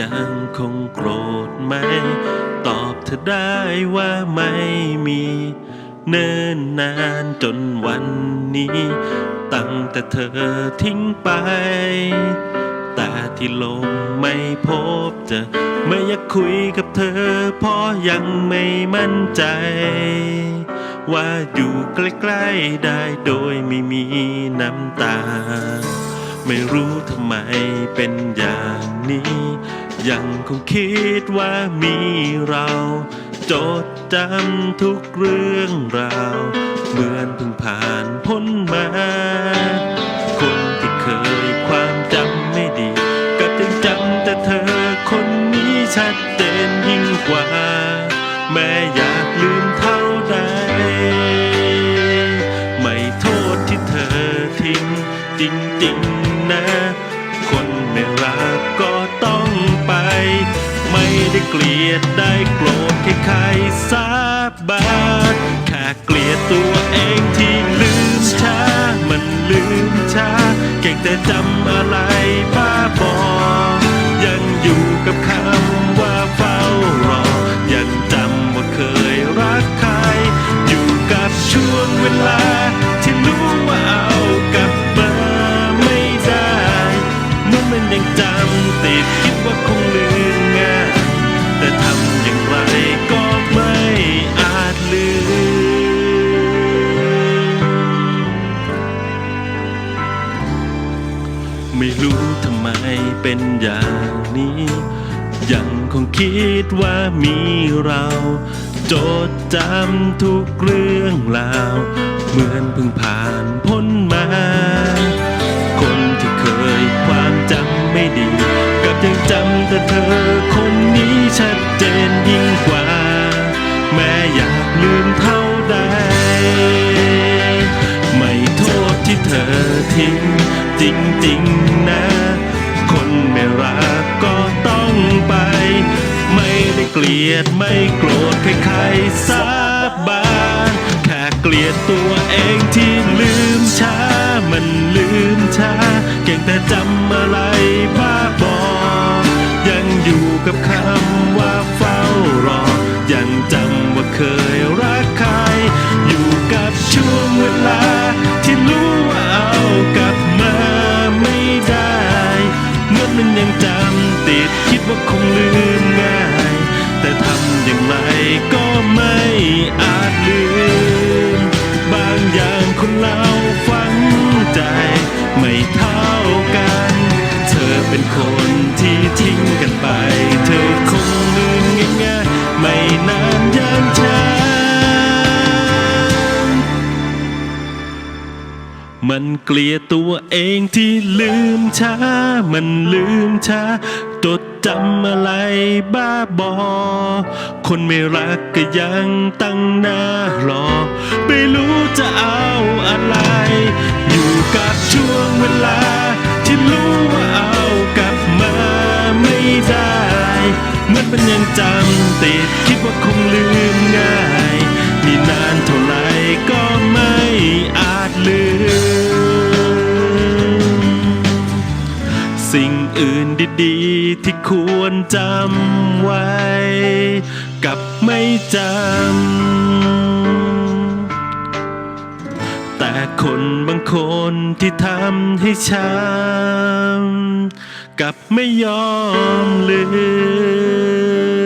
ยังคงโกรธไหม ตอบเธอได้ว่าไม่มี เนิ่นนานจนวันนี้ ตั้งแต่เธอทิ้งไป แต่ที่ลมไม่พบเจอไม่อยากคุยกับเธอ เพราะยังไม่มั่นใจ ว่าอยู่ใกล้ๆได้โดยไม่มีน้ำตา ไม่รู้ทำไมเป็นอย่างนี้ ยังคงคิดว่ามีเรา จดจำทุกเรื่องราว เหมือนเพิ่งผ่านพ้นมา คนที่เคยความจำไม่ดีกลับยังจำแต่เธอคนนี้ชัดเจนยิ่งกว่า แม้อยากลืมเท่าใด ไม่โทษที่เธอทิ้งจริงๆ ก็ต้องไป ไม่ได้เกลียดได้โกรธใครๆสาบานแค่เกลียดตัวเองที่ลืมช้า มันลืมช้า เก่งแต่จำ ไม่รู้ทำไมเป็นอย่างนี้ ยังคงคิดว่ามีเรา จดจำทุกเรื่องราว เหมือนเพิ่งผ่านพ้นมา คนที่เคยความจำไม่ดี กับยังจำแต่เธอ รักก็ต้องไป ไม่ได้เกลียดไม่โกรธใครๆสาบานแค่เกลียดตัวเองที่ลืมช้า มันลืมช้า เก่งแต่จำอะไรบ้า อย่างฉันมันเกลียดตัวเองที่ลืมช้า มันลืมช้าจดจำอะไรบ้าบอ คนไม่รักก็ยังตั้งหน้ารอ ไม่รู้จะเอาอะไร อยู่กับช่วงเวลาที่รู้ว่า จำติดคิดว่าคงลืมง่ายนี่นานเท่าไหรก็ไม่อาจลืม สิ่งอื่นดีๆที่ควรจำไว้ กับไม่จำ แต่คนบางคนที่ทำให้ช้ำกลับไม่ยอมลืม